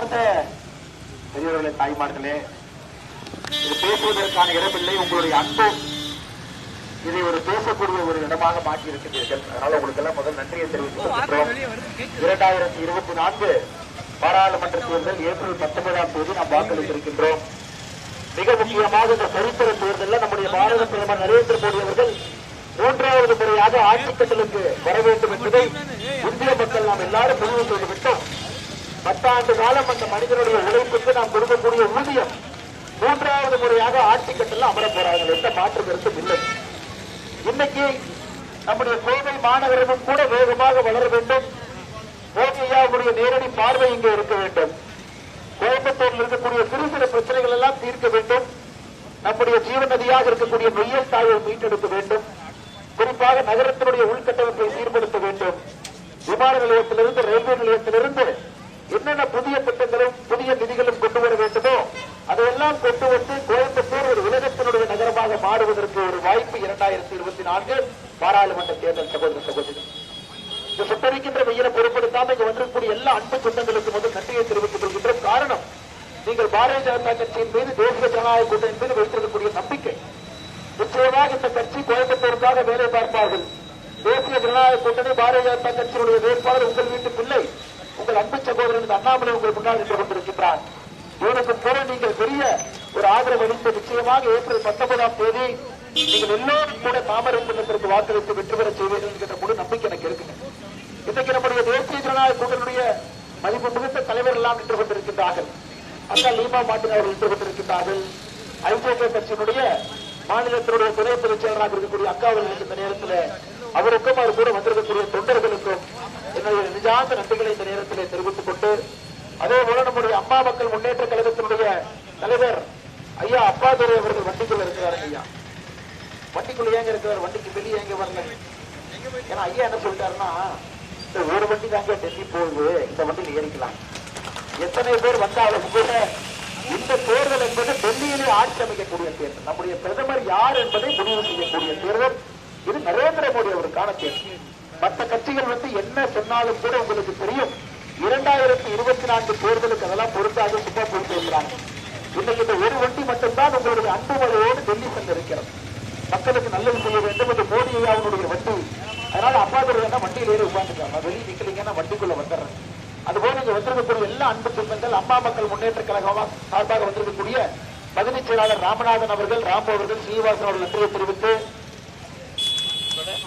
அன்பார்ந்த பெரியவர்களே தாய்மார்களே இது பேசுவதற்கான இடமில்லை. உங்களுடைய அன்பு இதை ஒரு பேசக்கூடிய ஒரு இடமாக மாற்றி இருக்கிறீர்கள் அதனால உங்களுக்கு எல்லாம் முதல் நன்றியை தெரிவித்துக் இரண்டாயிரத்தி இருபத்தி நான்கு பாராளுமன்ற தேர்தல் ஏப்ரல் பத்தொன்பதாம் தேதி நாம் வாக்களித்திருக்கின்றோம். மிக முக்கியமாக இந்த சரித்திர தேர்தலில் நம்முடைய பாரத பிரதமர் நரேந்திர மோடி அவர்கள் மூன்றாவது முறையாக ஆட்சி கட்டலுக்கு வர வேண்டும் என்பதை இந்திய மக்கள் நாம் எல்லாரும் முடிவு செய்து விட்டோம். பத்தாண்டு காலம் அந்த மனிதனுடைய உழைப்புக்கு நாம் கொடுக்கக்கூடிய ஊதியம் மூன்றாவது முறையாக ஆட்சி கட்டல அமர போறார்கள். எந்த மாற்று கருத்தும் இல்லை. இன்னைக்கு நம்முடைய கோவை மாநகரமும் கூட வேகமாக வளர வேண்டும். மோடி ஐயாவுடைய நேரடி பார்வை இங்கே இருக்க வேண்டும். கோயம்புத்தூரில் இருக்கக்கூடிய சிறு சிறு பிரச்சனைகள் எல்லாம் தீர்க்க வேண்டும். நம்முடைய ஜீவன் நதியாக இருக்கக்கூடிய மெய்யல் தாயை மீட்டெடுக்க வேண்டும். குறிப்பாக நகரத்தினுடைய உள்கட்டமைப்பை சீர்படுத்த வேண்டும். விமான நிலையத்திலிருந்து ரயில்வே நிலையத்திலிருந்து என்னென்ன புதிய திட்டங்களும் புதிய நிதிகளும் கொண்டு வர வேண்டுமோ அதையெல்லாம் கொண்டு வந்து கோயம்புத்தூர் ஒரு உலகத்தினுடைய நகரமாக மாறுவதற்கு ஒரு வாய்ப்பு இரண்டாயிரத்தி இருபத்தி நான்கு பாராளுமன்ற தேர்தல் சகோதர சகோதரி. இந்த சுட்டரிக்கின்ற வெயிலை பொருட்படுத்தாம இங்க வந்திருக்கக்கூடிய எல்லா அன்பு சொந்தங்களுக்கு முதல் நன்றியை தெரிவித்துக் கொள்கின்றோம். காரணம் நீங்கள் பாரதிய ஜனதா கட்சியின் மீது தேசிய ஜனநாயக கூட்டணி மீது வைத்திருக்கக்கூடிய நம்பிக்கை. நிச்சயமாக இந்த கட்சி கோயம்புத்தூருக்காக வேலை பார்ப்பார்கள்? தேசிய ஜனநாயக கூட்டணி பாரதிய ஜனதா கட்சியினுடைய வேட்பாளர் உங்கள் வீட்டு பிள்ளை உங்கள் அன்பு சகோதரன் அண்ணாமலை உங்கள் முன்னால் நின்று கொண்டிருக்கின்றார். இவனுக்கு பொருள் நீங்கள் பெரிய ஒரு ஆதரவு அளித்து நிச்சயமாக ஏப்ரல் பத்தொன்பதாம் தேதி நீங்கள் எல்லோரும் கூட தாமரை சின்னத்திற்கு வாக்களித்து வெற்றி பெற செய்வீர்கள் என்கிற முழு நம்பிக்கை எனக்கு இருக்குங்க இன்றைக்கு நம்முடைய தேசிய ஜனநாயக கூட்டணியுடைய மதிப்பு மிகுந்த தலைவர் எல்லாம் நின்று கொண்டிருக்கின்றார்கள். அக்கா லீமா மாட்டின் அவர்கள் நின்று கொண்டிருக்கின்றார்கள். ஐஜேகே கட்சியினுடைய மாநிலத்தினுடைய துணை பொதுச் செயலராக இருக்கக்கூடிய அக்கா அவர்கள் இந்த நேரத்தில் அவருக்கும் அவர் கூட வந்திருக்கக்கூடிய என்னுடைய நிஜாந்த நன்றிகளை இந்த நேரத்திலே தெரிவித்துக் கொண்டு அதே போல நம்முடைய அம்மா மக்கள் முன்னேற்ற கழகத்தினுடைய தலைவர் ஐயா அப்பாதுரை அவர்கள் வண்டிக்குள்ள இருக்கிறார் ஐயா. வண்டிக்குள்ள ஏங்க இருக்கிறார்? வண்டிக்கு வெளியே எங்க வரல ஏன்னா ஐயா என்ன சொல்லிட்டாருன்னா இந்த ஒரு வண்டி தாங்க டெல்லி போகுது இந்த வண்டியில் ஏறிக்கலாம். எத்தனை பேர் வந்தாலும் கூட இந்த தேர்தல் என்பது டெல்லியிலே ஆட்சி அமைக்கக்கூடிய தேர்தல். நம்முடைய பிரதமர் யார் என்பதை முடிவு செய்யக்கூடிய தேர்தல். இது நரேந்திர மோடி அவருக்கான தேர்தல். மற்ற கட்சிகள் வந்து என்ன சொன்னாலும் கூட உங்களுக்கு தெரியும். இரண்டாயிரத்தி இருபத்தி நான்கு தேர்தலுக்கு அதெல்லாம் பொருந்தாது சும்மா பொறுத்து இருக்கிறாங்க இன்னைக்கு இந்த ஒரு வண்டி மட்டும்தான் உங்களுடைய அன்பு மழையோடு டெல்லி சென்று மக்களுக்கு நல்லது செய்ய வேண்டும் என்று மோடி ஐயாவுடைய வண்டி அதனால அப்பா என்ன வண்டியில் ஏறி உட்காந்துருக்காங்க வெளியே நிக்கலீங்கன்னா வண்டிக்குள்ள வந்துடுறேன். அதுபோல நீங்க வந்திருக்கக்கூடிய எல்லா அன்பு துன்பங்கள் அம்மா மக்கள் முன்னேற்ற கழகமாக சார்பாக வந்திருக்கக்கூடிய பகுதி செயலாளர் ராமநாதன் அவர்கள் ராம் அவர்கள் சீனிவாசன் அவர்கள் நன்றியை தெரிவித்து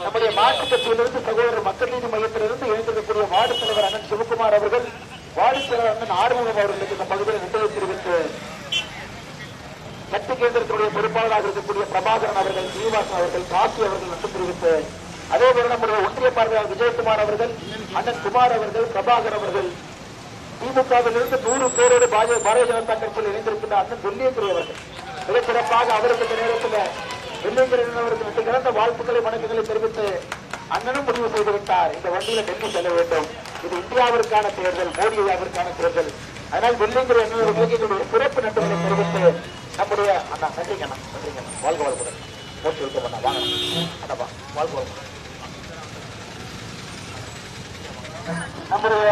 நம்முடைய மாற்று கட்சியிலிருந்து சகோதரர் மக்கள் நீதி மையத்திலிருந்து எழுந்திருக்கக்கூடிய வார்டு தலைவர் அண்ணன் சிவகுமார் அவர்கள் வார்டு தலைவர் அண்ணன் ஆறுமுகம் அவர்களுக்கு இந்த பகுதியில் நன்றியை தெரிவித்து சக்தி கேந்திரத்துடைய பொறுப்பாளராக இருக்கக்கூடிய பிரபாகரன் அவர்கள் சீனிவாசன் அவர்கள் காசி அவர்கள் நன்றி தெரிவித்து அதே போல நம்முடைய ஒன்றிய பார்வையாளர் விஜயகுமார் அவர்கள் அண்ணன் குமார் அவர்கள் பிரபாகர் அவர்கள் திமுகவிலிருந்து நூறு பேரோடு பாரதிய ஜனதா கட்சியில் இணைந்திருக்கின்ற அண்ணன் துல்லியத்துறை அவர்கள். மிக சிறப்பாக அவருக்கு இந்த நேரத்தில் வெள்ளியங்கிரி அவருக்கு வெற்றி கலந்த வாழ்த்துக்களை வணக்கங்களை தெரிவித்து அண்ணனும் முடிவு செய்துவிட்டார் இந்த வண்டியில டெல்லி செல்ல வேண்டும். இது இந்தியாவிற்கான தேர்தல் மோடி ஐயாவிற்கான தேர்தல். அதனால் வெள்ளியங்கிரி அண்ணன் எங்களுடைய சிறப்பு நன்றிகளை தெரிவித்து நம்முடைய அண்ணா நன்றிங்க அண்ணா நன்றிங்க அண்ணா. வாழ்க வாழ்க்கை போட்டு வைக்க அண்ணா வாங்க. அண்ணா வாழ்க வாழ்க்கை நம்முடைய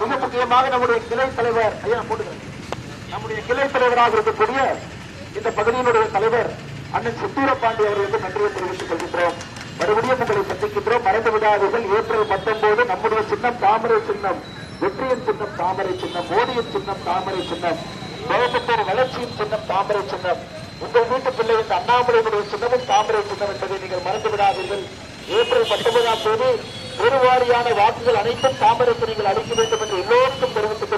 மிக முக்கியமாக நம்முடைய கிளை தலைவர் ஐயா போட்டுக்கிறேன். நம்முடைய கிளை தலைவராக இருக்கக்கூடிய இந்த பகுதியினுடைய தலைவர் அண்ணன் சித்தூர பாண்டி அவர்களுக்கு நன்றியை தெரிவித்துக் கொள்கின்றோம். மறுபடியும் உங்களை சந்திக்கின்றோம். மறந்து விடாதீர்கள். ஏப்ரல் பத்தொன்பது நம்முடைய சின்னம் தாமரை சின்னம் வெற்றியின் சின்னம் தாமரை சின்னம் மோடியின் சின்னம் தாமரை சின்னம் கோயம்புத்தூர் வளர்ச்சியின் சின்னம் தாமரை சின்னம். உங்கள் வீட்டு பிள்ளை இந்த அண்ணாமலையினுடைய சின்னமும் தாமரை சின்னம் என்பதை நீங்கள் மறந்து விடாதீர்கள். ஏப்ரல் பத்தொன்பதாம் தேதி பெருவாரியான வாக்குகள் அனைத்தும் தாமரைக்கு நீங்கள் அளிக்க வேண்டும் என்று எல்லோருக்கும் தெரிவித்துக்